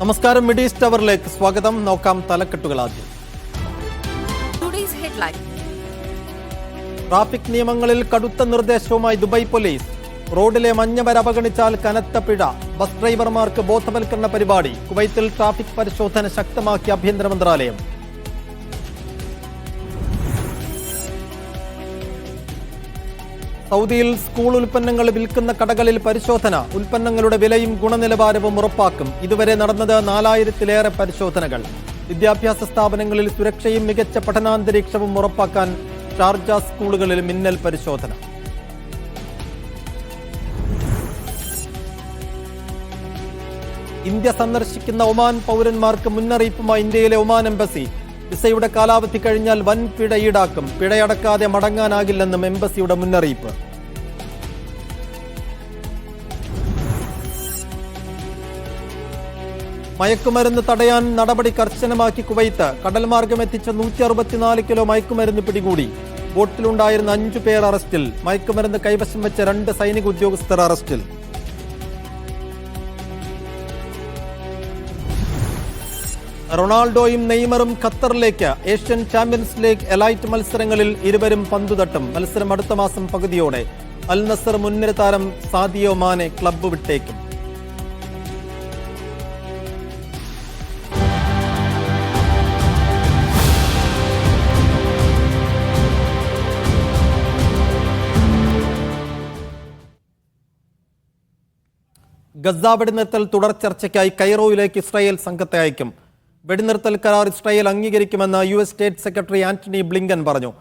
നമസ്കാരം മിഡ് ടവറിലേക്ക് സ്വാഗതം. നോക്കാം തലക്കെട്ടുകൾ ആദ്യം. ട്രാഫിക് നിയമങ്ങളിൽ കടുത്ത നിർദ്ദേശവുമായി ദുബായ് പോലീസ്. റോഡിലെ മഞ്ഞവര അവഗണിച്ചാൽ കനത്ത പിഴ. ബസ് ഡ്രൈവർമാർക്ക് ബോധവൽക്കരണ പരിപാടി. കുവൈത്തിൽ ട്രാഫിക് പരിശോധന ശക്തമാക്കി ആഭ്യന്തര മന്ത്രാലയം സൗദിയിൽ സ്കൂൾ ഉൽപ്പന്നങ്ങൾ വിൽക്കുന്ന കടകളിൽ പരിശോധന. ഉൽപ്പന്നങ്ങളുടെ വിലയും ഗുണനിലവാരവും ഉറപ്പാക്കും. ഇതുവരെ നടന്നത് നാലായിരത്തിലേറെ പരിശോധനകൾ. വിദ്യാഭ്യാസ സ്ഥാപനങ്ങളിൽ സുരക്ഷയും മികച്ച പഠനാന്തരീക്ഷവും ഉറപ്പാക്കാൻ ഷാർജ സ്കൂളുകളിൽ മിന്നൽ പരിശോധന. ഇന്ത്യ സന്ദർശിക്കുന്ന ഒമാൻ പൗരന്മാർക്ക് മുന്നറിയിപ്പുമായി ഇന്ത്യയിലെ ഒമാൻ എംബസി. വിസയുടെ കാലാവധി കഴിഞ്ഞാൽ വൻ പിഴ ഈടാക്കും. പിഴയടക്കാതെ മടങ്ങാനാകില്ലെന്നും എംബസിയുടെ മുന്നറിയിപ്പ്. മയക്കുമരുന്ന് തടയാൻ നടപടി കർശനമാക്കി കുവൈത്ത്. കടൽമാർഗം എത്തിച്ച നൂറ്റി അറുപത്തിനാല് കിലോ മയക്കുമരുന്ന് പിടികൂടി. ബോട്ടിലുണ്ടായിരുന്ന അഞ്ചു പേർ അറസ്റ്റിൽ. മയക്കുമരുന്ന് കൈവശം വെച്ച രണ്ട് സൈനിക ഉദ്യോഗസ്ഥർ അറസ്റ്റിൽ. റൊണാൾഡോയും നെയ്മറും ഖത്തറിലേക്ക് ഏഷ്യൻ ചാമ്പ്യൻസ് ലീഗ് എലൈറ്റ് മത്സരങ്ങളിൽ ഇരുവരും പന്തുതട്ടും. മത്സരം അടുത്ത മാസം പകുതിയോടെ അൽ നസർ മുൻനിര താരം സാദിയോ മാനെ ക്ലബ്ബ് വിട്ടേക്കും. ഗസ വെടിനിർത്തൽ തുടർ ചർച്ചയ്ക്കായി കൈറോയിലേക്ക് ഇസ്രായേൽ സംഘത്തെ അയക്കും. വെടിനിർത്തൽ കരാർ Israel അംഗീകരിക്കുമെന്ന് U S state secretary Antony Blinken പറഞ്ഞു.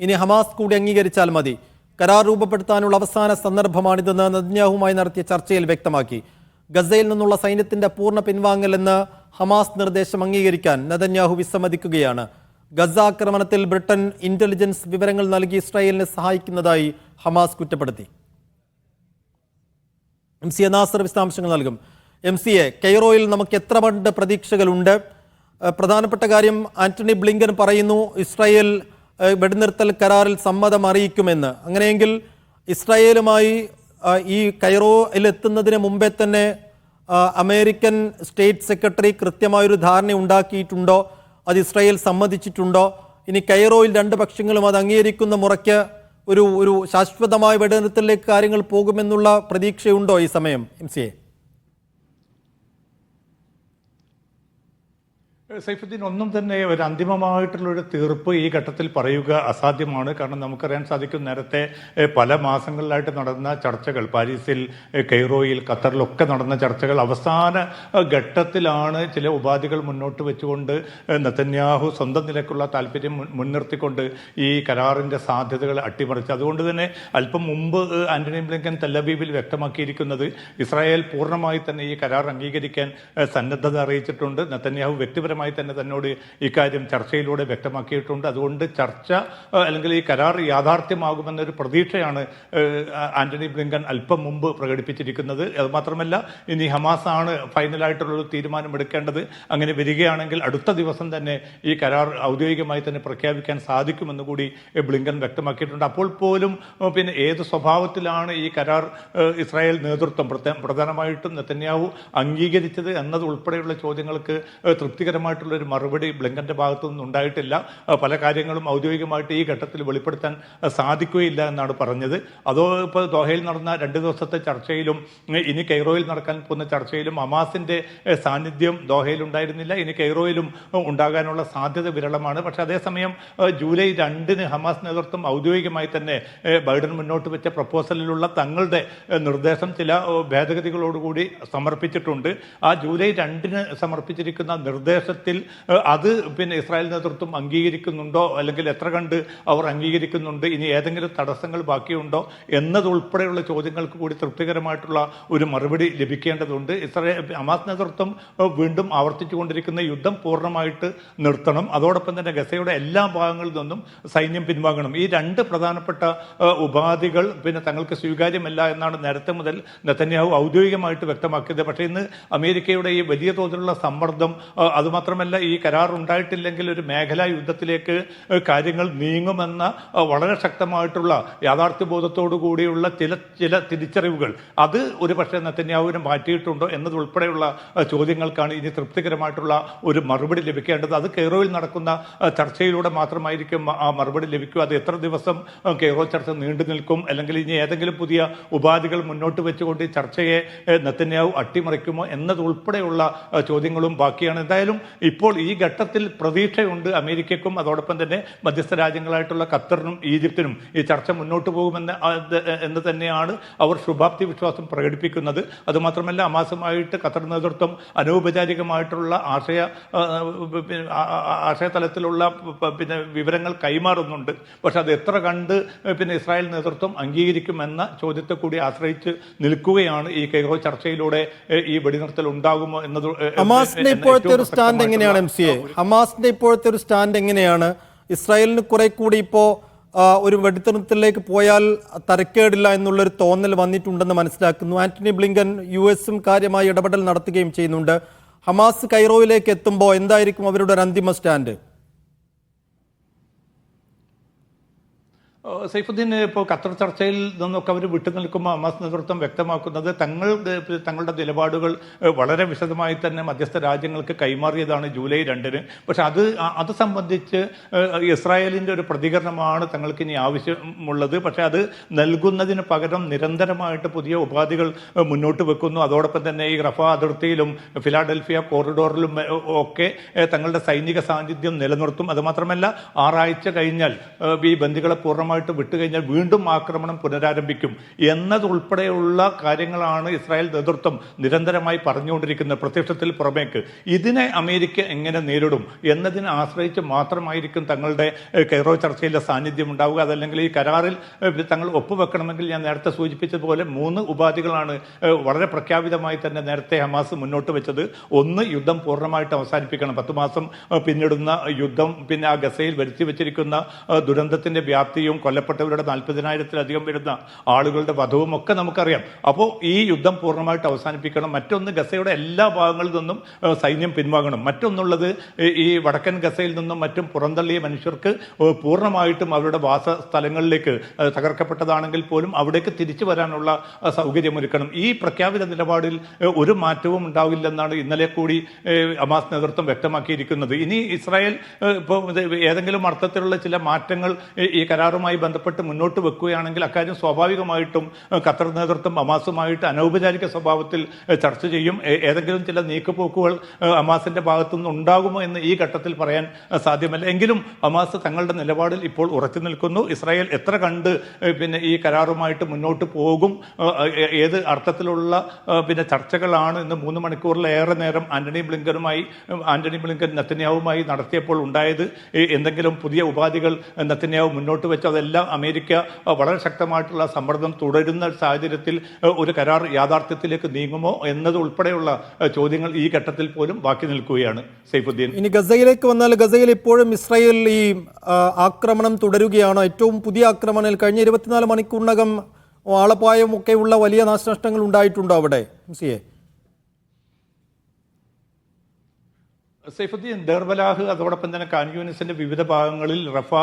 ഇനി ഹമാസ് കൂടി അംഗീകരിച്ചാൽ മതി. കരാർ രൂപപ്പെടുത്താനുള്ള അവസാന സന്ദർഭമാണിതെന്ന് നദ്ന്യാഹുമായി നടത്തിയ ചർച്ചയിൽ വ്യക്തമാക്കി. ഗസയിൽ നിന്നുള്ള സൈന്യത്തിന്റെ പൂർണ പിൻവാങ്ങൽ എന്ന് ഹമാസ് നിർദ്ദേശം അംഗീകരിക്കാൻ നദന്യാഹു വിസമ്മതിക്കുകയാണ്. ഗസ ആക്രമണത്തിൽ ബ്രിട്ടൻ ഇന്റലിജൻസ് വിവരങ്ങൾ നൽകി ഇസ്രായേലിനെ സഹായിക്കുന്നതായി ഹമാസ് കുറ്റപ്പെടുത്തി. എം സി എ നാസർ വിശദാംശങ്ങൾ നൽകും. എം സി എ കെയ്റോയിൽ നമുക്ക് എത്ര പണ്ട് പ്രതീക്ഷകളുണ്ട്? പ്രധാനപ്പെട്ട കാര്യം ആന്റണി ബ്ലിങ്കൻ പറയുന്നു ഇസ്രായേൽ വെടിനിർത്തൽ കരാറിൽ സമ്മതം അറിയിക്കുമെന്ന്. അങ്ങനെയെങ്കിൽ ഇസ്രായേലുമായി ഈ കൈറോയിൽ എത്തുന്നതിന് മുമ്പേ തന്നെ അമേരിക്കൻ സ്റ്റേറ്റ് സെക്രട്ടറി കൃത്യമായൊരു ധാരണ ഉണ്ടാക്കിയിട്ടുണ്ടോ? അത് ഇസ്രായേൽ സമ്മതിച്ചിട്ടുണ്ടോ? ഇനി കൈറോയിൽ രണ്ട് പക്ഷങ്ങളും അത് അംഗീകരിക്കുന്ന മുറയ്ക്ക് ഒരു ഒരു ശാശ്വതമായ വെടിനിർത്തലിലേക്ക് കാര്യങ്ങൾ പോകുമെന്നുള്ള പ്രതീക്ഷയുണ്ടോ ഈ സമയം? M C A. സൈഫുദ്ദീൻ ഒന്നും തന്നെ ഒരു അന്തിമമായിട്ടുള്ള ഒരു തീർപ്പ് ഈ ഘട്ടത്തിൽ പറയുക അസാധ്യമാണ്. കാരണം നമുക്കറിയാൻ സാധിക്കും നേരത്തെ പല മാസങ്ങളിലായിട്ട് നടന്ന ചർച്ചകൾ പാരീസിൽ കെയ്റോയിൽ ഖത്തറിലൊക്കെ നടന്ന ചർച്ചകൾ അവസാന ഘട്ടത്തിലാണ് ചില ഉപാധികൾ മുന്നോട്ട് വെച്ചുകൊണ്ട് നത്തന്യാഹു സ്വന്തം നിലക്കുള്ള താല്പര്യം മുൻ- മുൻനിർത്തിക്കൊണ്ട് ഈ കരാറിന്റെ സാധ്യതകൾ അട്ടിമറിച്ചു അതുകൊണ്ട് തന്നെ അല്പം മുമ്പ് ആന്റണി ബ്ലിങ്കൻ തെല്ലബീബിൽ വ്യക്തമാക്കിയിരിക്കുന്നത് ഇസ്രായേൽ പൂർണമായി തന്നെ ഈ കരാർ അംഗീകരിക്കാൻ സന്നദ്ധത അറിയിച്ചിട്ടുണ്ട്. നത്തന്യാഹു വ്യക്തിപരമായി തന്നെ തന്നോട് ഇക്കാര്യം ചർച്ചയിലൂടെ വ്യക്തമാക്കിയിട്ടുണ്ട്. അതുകൊണ്ട് ചർച്ച അല്ലെങ്കിൽ ഈ കരാർ യാഥാർത്ഥ്യമാകുമെന്നൊരു പ്രതീക്ഷയാണ് ആന്റണി ബ്ലിങ്കൻ അല്പം മുമ്പ് പ്രകടിപ്പിച്ചിരിക്കുന്നത്. അതുമാത്രമല്ല ഇനി ഹമാസ് ആണ് ഫൈനലായിട്ടുള്ളൊരു തീരുമാനം എടുക്കേണ്ടത് അങ്ങനെ വരികയാണെങ്കിൽ അടുത്ത ദിവസം തന്നെ ഈ കരാർ ഔദ്യോഗികമായി തന്നെ പ്രഖ്യാപിക്കാൻ സാധിക്കുമെന്ന് കൂടി ബ്ലിങ്കൻ വ്യക്തമാക്കിയിട്ടുണ്ട്. അപ്പോൾ പോലും പിന്നെ ഏത് സ്വഭാവത്തിലാണ് ഈ കരാർ ഇസ്രായേൽ നേതൃത്വം പ്രധാ- പ്രധാനമായിട്ടും നെത്തന്യാവു അംഗീകരിച്ചത് എന്നത് ഉൾപ്പെടെയുള്ള ചോദ്യങ്ങൾക്ക് ഏഹ്, തൃപ്തികരമായിട്ടുള്ള ഒരു മറുപടി ബ്ലിങ്കന്റെ ഭാഗത്തുനിന്ന് ഉണ്ടായിട്ടില്ല. പല കാര്യങ്ങളും ഔദ്യോഗികമായിട്ട് ഈ ഘട്ടത്തിൽ വെളിപ്പെടുത്താൻ സാധിക്കുകയില്ല എന്നാണ് പറഞ്ഞത്. അതോ ഇപ്പോൾ ദോഹയിൽ നടന്ന രണ്ട് ദിവസത്തെ ചർച്ചയിലും ഇനി കെയ്റോയിൽ നടക്കാൻ പോകുന്ന ചർച്ചയിലും അമാസിന്റെ സാന്നിധ്യം ദോഹയിൽ ഉണ്ടായിരുന്നില്ല. ഇനി കെയ്റോയിലും ഉണ്ടാകാനുള്ള സാധ്യത വിരളമാണ്. പക്ഷെ അതേസമയം ജൂലൈ രണ്ടിന് ഹമാസ് നേതൃത്വം ഔദ്യോഗികമായി തന്നെ ബൈഡൻ മുന്നോട്ട് വെച്ച പ്രപ്പോസലിലുള്ള തങ്ങളുടെ നിർദ്ദേശം ചില ഭേദഗതികളോടുകൂടി സമർപ്പിച്ചിട്ടുണ്ട്. ആ ജൂലൈ രണ്ടിന് സമർപ്പിച്ചിരിക്കുന്ന നിർദ്ദേശത്തിൽ ഏഹ്, അത് പിന്നെ ഇസ്രായേൽ നേതൃത്വം അംഗീകരിക്കുന്നുണ്ടോ? അല്ലെങ്കിൽ എത്ര കണ്ട് അവർ അംഗീകരിക്കുന്നുണ്ട്? ഇനി ഏതെങ്കിലും തടസ്സങ്ങൾ ബാക്കിയുണ്ടോ? എന്നതുൾപ്പെടെയുള്ള ചോദ്യങ്ങൾക്ക് കൂടി തൃപ്തികരമായിട്ടുള്ള ഒരു മറുപടി ലഭിക്കേണ്ടതുണ്ട്. ഇസ്രായേൽ അമാസ് നേതൃത്വം വീണ്ടും ആവർത്തിച്ചുകൊണ്ടിരിക്കുന്ന യുദ്ധം പൂർണമായിട്ട് നിർത്തണം. അതോടൊപ്പം തന്നെ ഗസയുടെ എല്ലാ ഭാഗങ്ങളിൽ നിന്നും സൈന്യം പിൻവാങ്ങണം. ഈ രണ്ട് പ്രധാനപ്പെട്ട ഉപാധികൾ പിന്നെ തങ്ങൾക്ക് സ്വീകാര്യമല്ല എന്നാണ് നേരത്തെ മുതൽ നെതന്യാഹു ഔദ്യോഗികമായിട്ട് വ്യക്തമാക്കിയത്. പക്ഷേ ഇന്ന് അമേരിക്കയുടെ ഈ വലിയ തോതിലുള്ള സമ്മർദ്ദം ഏഹ്, അതുമാത്രമല്ല ഈ കരാർ ഉണ്ടായിട്ടില്ലെങ്കിൽ ഒരു മേഖലാ യുദ്ധത്തിലേക്ക് കാര്യങ്ങൾ നീങ്ങുമെന്ന വളരെ ശക്തമായിട്ടുള്ള യാഥാർത്ഥ്യബോധത്തോടു കൂടിയുള്ള ചില ചില തിരിച്ചറിവുകൾ. അത് ഒരു പക്ഷേ നെത്തന്യാഹുവിനെ മാറ്റിയിട്ടുണ്ടോ എന്നതുൾപ്പെടെയുള്ള ചോദ്യങ്ങൾക്കാണ് ഇനി തൃപ്തികരമായിട്ടുള്ള ഒരു മറുപടി ലഭിക്കേണ്ടത്. അത് കെയ്റോയിൽ നടക്കുന്ന ചർച്ചയിലൂടെ മാത്രമായിരിക്കും ആ മറുപടി ലഭിക്കുക. അത് എത്ര ദിവസം കെയറോ ചർച്ച നീണ്ടു നിൽക്കും. അല്ലെങ്കിൽ ഇനി ഏതെങ്കിലും പുതിയ ഉപാധികൾ മുന്നോട്ട് വെച്ചുകൊണ്ട് ഈ ചർച്ചയെ നെത്തന്യാവ് അട്ടിമറിക്കുമോ എന്നതുൾപ്പെടെയുള്ള ചോദ്യങ്ങളും ബാക്കിയാണ്. എന്തായാലും ഇപ്പോൾ ഈ ഘട്ടത്തിൽ പ്രതീക്ഷയുണ്ട് അമേരിക്കയ്ക്കും അതോടൊപ്പം തന്നെ മധ്യസ്ഥ രാജ്യങ്ങളായിട്ടുള്ള ഖത്തറിനും ഈജിപ്തിനും ഈ ചർച്ച മുന്നോട്ട് പോകുമെന്ന് എന്ന് തന്നെയാണ് അവർ ശുഭാപ്തി വിശ്വാസം പ്രകടിപ്പിക്കുന്നത്. അതുമാത്രമല്ല അമാസമായിട്ട് ഖത്തർ നേതൃത്വം അനൗപചാരികമായിട്ടുള്ള ആശയ ആശയതലത്തിലുള്ള പിന്നെ ആ- ആ- ആശയ തലത്തിലുള്ള പിന്നെ വിവരങ്ങൾ കൈമാറുന്നുണ്ട്. പക്ഷെ അത് എത്ര കണ്ട് പിന്നെ ഇസ്രായേൽ നേതൃത്വം അംഗീകരിക്കുമെന്ന ചോദ്യത്തെ കൂടി ആശ്രയിച്ച് നിൽക്കുകയാണ് ഈ കൈറോ ചർച്ചയിലൂടെ ഈ വെടിനിർത്തൽ ഉണ്ടാകുമോ എന്നത് ഇപ്പോഴത്തെ ഒരു സ്റ്റാൻഡ് എങ്ങനെയാണ് എം സി എ? ഹമാസിന്റെ ഇപ്പോഴത്തെ ഒരു സ്റ്റാൻഡ് എങ്ങനെയാണ്? ഇസ്രായേലിന് കുറെ കൂടി ഇപ്പോ ഒരു വെടിനിർത്തലിലേക്ക് പോയാൽ തരക്കേടില്ല എന്നുള്ളൊരു തോന്നൽ വന്നിട്ടുണ്ടെന്ന് മനസ്സിലാക്കുന്നു. ആന്റണി ബ്ലിങ്കൻ യു എസും കാര്യമായി ഇടപെടൽ നടത്തുകയും ചെയ്യുന്നുണ്ട്. ഹമാസ് കൈറോയിലേക്ക് എത്തുമ്പോൾ എന്തായിരിക്കും അവരുടെ ഒരു അന്തിമ സ്റ്റാൻഡ്? സൈഫുദ്ദീൻ ഇപ്പോൾ ഖത്തർ ചർച്ചയിൽ നിന്നൊക്കെ അവർ വിട്ടുനിൽക്കുമ്പോൾ ഹമാസ് നേതൃത്വം വ്യക്തമാക്കുന്നത് തങ്ങൾ തങ്ങളുടെ നിലപാടുകൾ വളരെ വിശദമായി തന്നെ മധ്യസ്ഥ രാജ്യങ്ങൾക്ക് കൈമാറിയതാണ് ജൂലൈ രണ്ടിന്. പക്ഷെ അത് അത് സംബന്ധിച്ച് ഇസ്രായേലിന്റെ ഒരു പ്രതികരണമാണ് തങ്ങൾക്ക് ഇനി ആവശ്യമുള്ളത്. പക്ഷേ അത് നൽകുന്നതിന് പകരം നിരന്തരമായിട്ട് പുതിയ ഉപാധികൾ മുന്നോട്ട് വെക്കുന്നു. അതോടൊപ്പം തന്നെ ഈ റഫ അതിർത്തിയിലും ഫിലാഡൽഫിയ കോറിഡോറിലും ഒക്കെ തങ്ങളുടെ സൈനിക സാന്നിധ്യം നിലനിർത്തും. അതുമാത്രമല്ല ആറാഴ്ച കഴിഞ്ഞാൽ ഈ ബന്ധികളെ ബന്ദികളെ പൂർണമായിട്ട് വിട്ടുകഴിഞ്ഞാൽ വീണ്ടും ആക്രമണം പുനരാരംഭിക്കും എന്നതുൾപ്പെടെയുള്ള കാര്യങ്ങളാണ് ഇസ്രായേൽ നേതൃത്വം നിരന്തരമായി പറഞ്ഞുകൊണ്ടിരിക്കുന്നത് പ്രത്യക്ഷത്തിൽ പുറമേക്ക്. ഇതിനെ അമേരിക്ക എങ്ങനെ നേരിടും എന്നതിനെ ആശ്രയിച്ച് മാത്രമായിരിക്കും തങ്ങളുടെ കെയറോ ചർച്ചയിലെ സാന്നിധ്യം ഉണ്ടാവുക. അതല്ലെങ്കിൽ ഈ കരാറിൽ തങ്ങൾ ഒപ്പുവെക്കണമെങ്കിൽ ഞാൻ നേരത്തെ സൂചിപ്പിച്ചതുപോലെ മൂന്ന് ഉപാധികളാണ് വളരെ പ്രഖ്യാപിതമായി തന്നെ നേരത്തെ ഹമാസ് മുന്നോട്ട് വെച്ചത്. ഒന്ന് യുദ്ധം പൂർണമായിട്ട് അവസാനിപ്പിക്കണം. പത്ത് മാസം പിന്നിടുന്ന യുദ്ധം പിന്നെ ആ ഗസയിൽ വരുത്തി വെച്ചിരിക്കുന്ന ദുരന്തത്തിന്റെ വ്യാപ്തിയും കൊല്ലപ്പെട്ടവരുടെ നാൽപ്പതിനായിരത്തിലധികം വരുന്ന ആളുകളുടെ വധവും ഒക്കെ നമുക്കറിയാം. അപ്പോൾ ഈ യുദ്ധം പൂർണമായിട്ട് അവസാനിപ്പിക്കണം. മറ്റൊന്ന് ഗസയുടെ എല്ലാ ഭാഗങ്ങളിൽ നിന്നും സൈന്യം പിൻവാങ്ങണം. മറ്റൊന്നുള്ളത് ഈ- വടക്കൻ ഗസയിൽ നിന്നും മറ്റും പുറന്തള്ളിയ മനുഷ്യർക്ക് പൂർണമായിട്ടും അവരുടെ വാസ സ്ഥലങ്ങളിലേക്ക് തകർക്കപ്പെട്ടതാണെങ്കിൽ പോലും അവിടേക്ക് തിരിച്ചു വരാനുള്ള സൗകര്യമൊരുക്കണം. ഈ പ്രഖ്യാപിത നിലപാടിൽ ഒരു മാറ്റവും ഉണ്ടാവില്ലെന്നാണ് ഇന്നലെ കൂടി അമാസ് നേതൃത്വം വ്യക്തമാക്കിയിരിക്കുന്നത്. ഇനി ഇസ്രായേൽ ഇപ്പോൾ ഏതെങ്കിലും അർത്ഥത്തിലുള്ള ചില മാറ്റങ്ങൾ ഈ- ഈ കരാറുമായി ബന്ധപ്പെട്ട് മുന്നോട്ട് വെക്കുകയാണെങ്കിൽ അക്കാര്യം സ്വാഭാവികമായിട്ടും ഖത്തർ നേതൃത്വം ഹമാസുമായിട്ട് അനൗപചാരിക സ്വഭാവത്തിൽ ചർച്ച ചെയ്യും. ഏതെങ്കിലും ചില നീക്കുപോക്കുകൾ ഹമാസിന്റെ ഭാഗത്തുനിന്ന് ഉണ്ടാകുമോ എന്ന് ഈ ഘട്ടത്തിൽ പറയാൻ സാധ്യമല്ല. എങ്കിലും ഹമാസ് തങ്ങളുടെ നിലപാടിൽ ഇപ്പോൾ ഉറച്ചു നിൽക്കുന്നു. ഇസ്രായേൽ എത്ര കണ്ട് പിന്നെ ഈ കരാറുമായിട്ട് മുന്നോട്ട് പോകും? ഏത് അർത്ഥത്തിലുള്ള പിന്നെ ചർച്ചകളാണ് ഇന്ന് മൂന്ന് മണിക്കൂറിലേറെ നേരം ആന്റണി ബ്ലിങ്കനുമായി ആന്റണി ബ്ലിങ്കൻ നത്തന്യാവുമായി നടത്തിയപ്പോൾ ഉണ്ടായത്? എന്തെങ്കിലും പുതിയ ഉപാധികൾ നത്തന്യാവ് മുന്നോട്ട് വെച്ച് അതെല്ലാം അമേരിക്ക വളരെ ശക്തമായിട്ടുള്ള സമ്മർദ്ദം തുടരുന്ന സാഹചര്യത്തിൽ ഒരു കരാർ യാഥാർത്ഥ്യത്തിലേക്ക് നീങ്ങുമോ എന്നത് ഉൾപ്പെടെയുള്ള ചോദ്യങ്ങൾ ഈ ഘട്ടത്തിൽ പോലും ബാക്കി നിൽക്കുകയാണ്. സൈഫുദ്ദീൻ. ഇനി ഗസയിലേക്ക് വന്നാൽ ഗസയിൽ ഇപ്പോഴും ഇസ്രായേൽ ഈ ആക്രമണം തുടരുകയാണ്. ഏറ്റവും പുതിയ ആക്രമണം കഴിഞ്ഞ ഇരുപത്തിനാല് മണിക്കൂറിനകം ആളപായം ഒക്കെയുള്ള വലിയ നാശനഷ്ടങ്ങൾ ഉണ്ടായിട്ടുണ്ടോ അവിടെ? എ? സൈഫുദ്ദീൻ ദർബലാഹ് അതോടൊപ്പം തന്നെ കാൻയൂനിസിന്റെ വിവിധ ഭാഗങ്ങളിൽ റഫ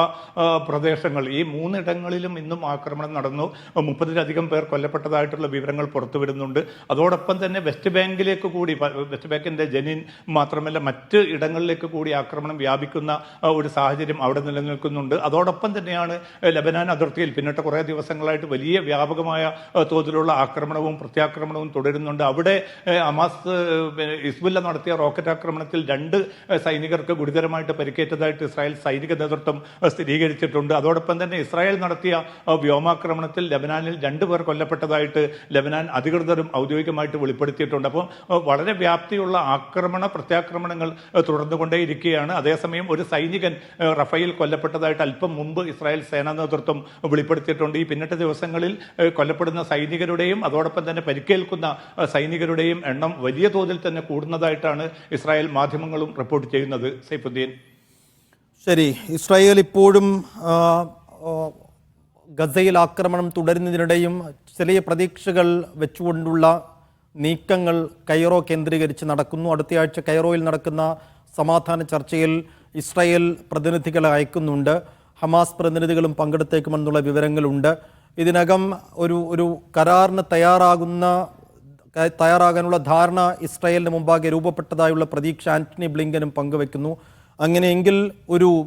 പ്രദേശങ്ങൾ. ഈ മൂന്നിടങ്ങളിലും ഇന്നും ആക്രമണം നടന്നു. മുപ്പതിലധികം പേർ കൊല്ലപ്പെട്ടതായിട്ടുള്ള വിവരങ്ങൾ പുറത്തുവിടുന്നുണ്ട്. അതോടൊപ്പം തന്നെ വെസ്റ്റ് ബാങ്കിലേക്ക് കൂടി വെസ്റ്റ് ബാങ്കിന്റെ ജനീൻ മാത്രമല്ല മറ്റ് ഇടങ്ങളിലേക്ക് കൂടി ആക്രമണം വ്യാപിക്കുന്ന ഒരു സാഹചര്യം അവിടെ നിലനിൽക്കുന്നുണ്ട്. അതോടൊപ്പം തന്നെയാണ് ലബനാൻ അതിർത്തിയിൽ പിന്നിട്ട കുറേ ദിവസങ്ങളായിട്ട് വലിയ വ്യാപകമായ തോതിലുള്ള ആക്രമണവും പ്രത്യാക്രമണവും തുടരുന്നുണ്ട്. അവിടെ അമാസ് ഹിസ്ബുല്ല നടത്തിയ റോക്കറ്റ് ആക്രമണത്തിൽ രണ്ട് ഏ, സൈനികർക്ക് ഗുരുതരമായിട്ട് പരിക്കേറ്റതായിട്ട് ഇസ്രായേൽ സൈനിക നേതൃത്വം സ്ഥിരീകരിച്ചിട്ടുണ്ട്. അതോടൊപ്പം തന്നെ ഇസ്രായേൽ നടത്തിയ വ്യോമാക്രമണത്തിൽ ലബനാനിൽ രണ്ടു പേർ കൊല്ലപ്പെട്ടതായിട്ട് ലബനാൻ അധികൃതരും ഔദ്യോഗികമായിട്ട് വെളിപ്പെടുത്തിയിട്ടുണ്ട്. അപ്പോൾ വളരെ വ്യാപ്തിയുള്ള ആക്രമണ പ്രത്യാക്രമണങ്ങൾ തുടർന്നു തുടർന്നുകൊണ്ടേയിരിക്കുകയാണ്. അതേസമയം ഒരു സൈനികൻ റഫേൽ കൊല്ലപ്പെട്ടതായിട്ട് അല്പം മുമ്പ് ഇസ്രായേൽ സേനാ നേതൃത്വം വെളിപ്പെടുത്തിയിട്ടുണ്ട്. ഈ പിന്നിട്ട ദിവസങ്ങളിൽ കൊല്ലപ്പെടുന്ന സൈനികരുടെയും അതോടൊപ്പം തന്നെ പരിക്കേൽക്കുന്ന സൈനികരുടെയും എണ്ണം വലിയ തോതിൽ തന്നെ കൂടുന്നതായിട്ടാണ് ഇസ്രായേൽ മാധ്യമങ്ങളും റിപ്പോർട്ട് ചെയ്യുന്നത് സൈഫുദ്ദീൻ. ശരി ഇസ്രായേൽ ഇപ്പോഴും ഗസയിൽ ആക്രമണം തുടരുന്നതിനിടെയും ചെറിയ പ്രതീക്ഷകൾ വെച്ചുകൊണ്ടുള്ള നീക്കങ്ങൾ കൈറോ കേന്ദ്രീകരിച്ച് നടക്കുന്നു. അടുത്തയാഴ്ച കൈറോയിൽ നടക്കുന്ന സമാധാന ചർച്ചയിൽ ഇസ്രായേൽ പ്രതിനിധികളെ അയക്കുന്നുണ്ട്. ഹമാസ് പ്രതിനിധികളും പങ്കെടുത്തേക്കുമെന്നുള്ള വിവരങ്ങളുണ്ട്. ഇതിനകം ഒരു ഒരു കരാറിന് തയ്യാറാകുന്ന തയ്യാറാകാനുള്ള ധാരണ ഇസ്രായേലിന് മുമ്പാകെ രൂപപ്പെട്ടതായുള്ള പ്രതീക്ഷ ആന്റണി ബ്ലിങ്കനും പങ്കുവെക്കുന്നു. അങ്ങനെയെങ്കിൽ ഒരു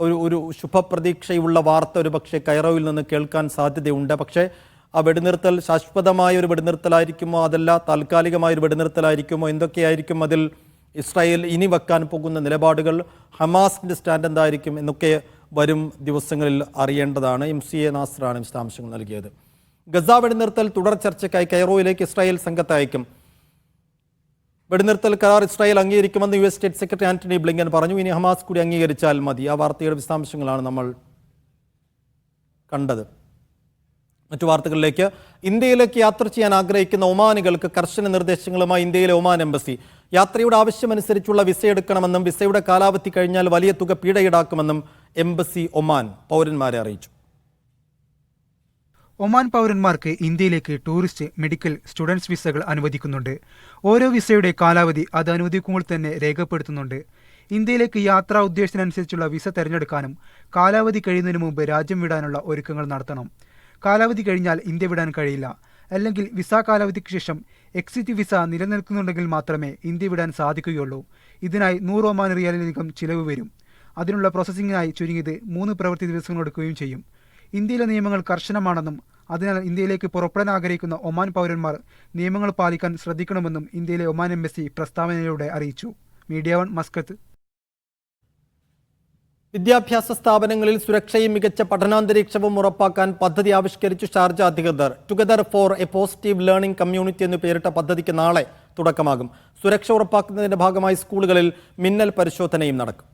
ഒരു ഒരു ശുഭപ്രതീക്ഷയുള്ള വാർത്ത ഒരു പക്ഷേ കൈറോയിൽ നിന്ന് കേൾക്കാൻ സാധ്യതയുണ്ട്. പക്ഷേ ആ വെടിനിർത്തൽ ശാശ്വതമായ ഒരു വെടിനിർത്തലായിരിക്കുമോ? അതല്ല താൽക്കാലികമായ ഒരു വെടിനിർത്തലായിരിക്കുമോ? എന്തൊക്കെയായിരിക്കും അതിൽ ഇസ്രായേൽ ഇനി വെക്കാൻ പോകുന്ന നിലപാടുകൾ? ഹമാസിന്റെ സ്റ്റാൻഡ് എന്തായിരിക്കും എന്നൊക്കെ വരും ദിവസങ്ങളിൽ അറിയേണ്ടതാണ്. എം സി എ നാസറാണ് വിശദാംശങ്ങൾ നൽകിയത്. ഗസ വെടിനിർത്തൽ തുടർ ചർച്ചയ്ക്കായി കൈറോയിലേക്ക് ഇസ്രായേൽ സംഘത്തെ അയക്കും. വെടിനിർത്തൽ കരാർ Israel അംഗീകരിക്കുമെന്ന് U S state secretary Antony Blinken പറഞ്ഞു. ഇനി ഹമാസ് കൂടി അംഗീകരിച്ചാൽ മതി. ആ വാർത്തയുടെ വിശദാംശങ്ങളാണ് നമ്മൾ കണ്ടത്. മറ്റു വാർത്തകളിലേക്ക്. ഇന്ത്യയിലേക്ക് യാത്ര ചെയ്യാൻ ആഗ്രഹിക്കുന്ന ഒമാനുകൾക്ക് കർശന നിർദ്ദേശങ്ങളുമായി ഇന്ത്യയിലെ ഒമാൻ എംബസി. യാത്രയുടെ ആവശ്യമനുസരിച്ചുള്ള വിസ എടുക്കണമെന്നും വിസയുടെ കാലാവധി കഴിഞ്ഞാൽ വലിയ തുക പിഴ ഈടാക്കുമെന്നും എംബസി ഒമാൻ പൗരന്മാരെ അറിയിച്ചു. ഒമാൻ പൗരന്മാർക്ക് ഇന്ത്യയിലേക്ക് ടൂറിസ്റ്റ് മെഡിക്കൽ സ്റ്റുഡൻസ് വിസകൾ അനുവദിക്കുന്നുണ്ട്. ഓരോ വിസയുടെ കാലാവധി അത് അനുവദിക്കുമ്പോൾ തന്നെ രേഖപ്പെടുത്തുന്നുണ്ട്. ഇന്ത്യയിലേക്ക് യാത്രാ ഉദ്ദേശത്തിനനുസരിച്ചുള്ള വിസ തിരഞ്ഞെടുക്കാനും കാലാവധി കഴിയുന്നതിന് മുമ്പ് രാജ്യം വിടാനുള്ള ഒരുക്കങ്ങൾ നടത്തണം. കാലാവധി കഴിഞ്ഞാൽ ഇന്ത്യ വിടാൻ കഴിയില്ല. അല്ലെങ്കിൽ വിസ കാലാവധിക്ക് ശേഷം എക്സിറ്റ് വിസ നിലനിൽക്കുന്നുണ്ടെങ്കിൽ മാത്രമേ ഇന്ത്യ വിടാൻ സാധിക്കുകയുള്ളൂ. ഇതിനായി നൂറ് ഒമാൻ റിയാലിലധികം ചിലവ് വരും. അതിനുള്ള പ്രോസസ്സിംഗിനായി ചുരുങ്ങിയത് മൂന്ന് പ്രവൃത്തി ദിവസങ്ങളെടുക്കുകയും ചെയ്യും. ഇന്ത്യയിലെ നിയമങ്ങൾ കർശനമാണെന്നും അതിനാൽ ഇന്ത്യയിലേക്ക് പുറപ്പെടാൻ ആഗ്രഹിക്കുന്ന ഒമാൻ പൗരന്മാർ നിയമങ്ങൾ പാലിക്കാൻ ശ്രദ്ധിക്കണമെന്നും ഇന്ത്യയിലെ ഒമാൻ എംബസി പ്രസ്താവനയിലൂടെ അറിയിച്ചു. Media One Muscat. വിദ്യാഭ്യാസ സ്ഥാപനങ്ങളിൽ സുരക്ഷയും മികച്ച പഠനാന്തരീക്ഷവും ഉറപ്പാക്കാൻ പദ്ധതി ആവിഷ്കരിച്ചു ഷാർജ അധികൃതർ. Together for a positive learning community എന്ന് പേരിട്ട പദ്ധതിക്ക് നാളെ തുടക്കമാകും. സുരക്ഷ ഉറപ്പാക്കുന്നതിന്റെ ഭാഗമായി സ്കൂളുകളിൽ മിന്നൽ പരിശോധനയും നടക്കും.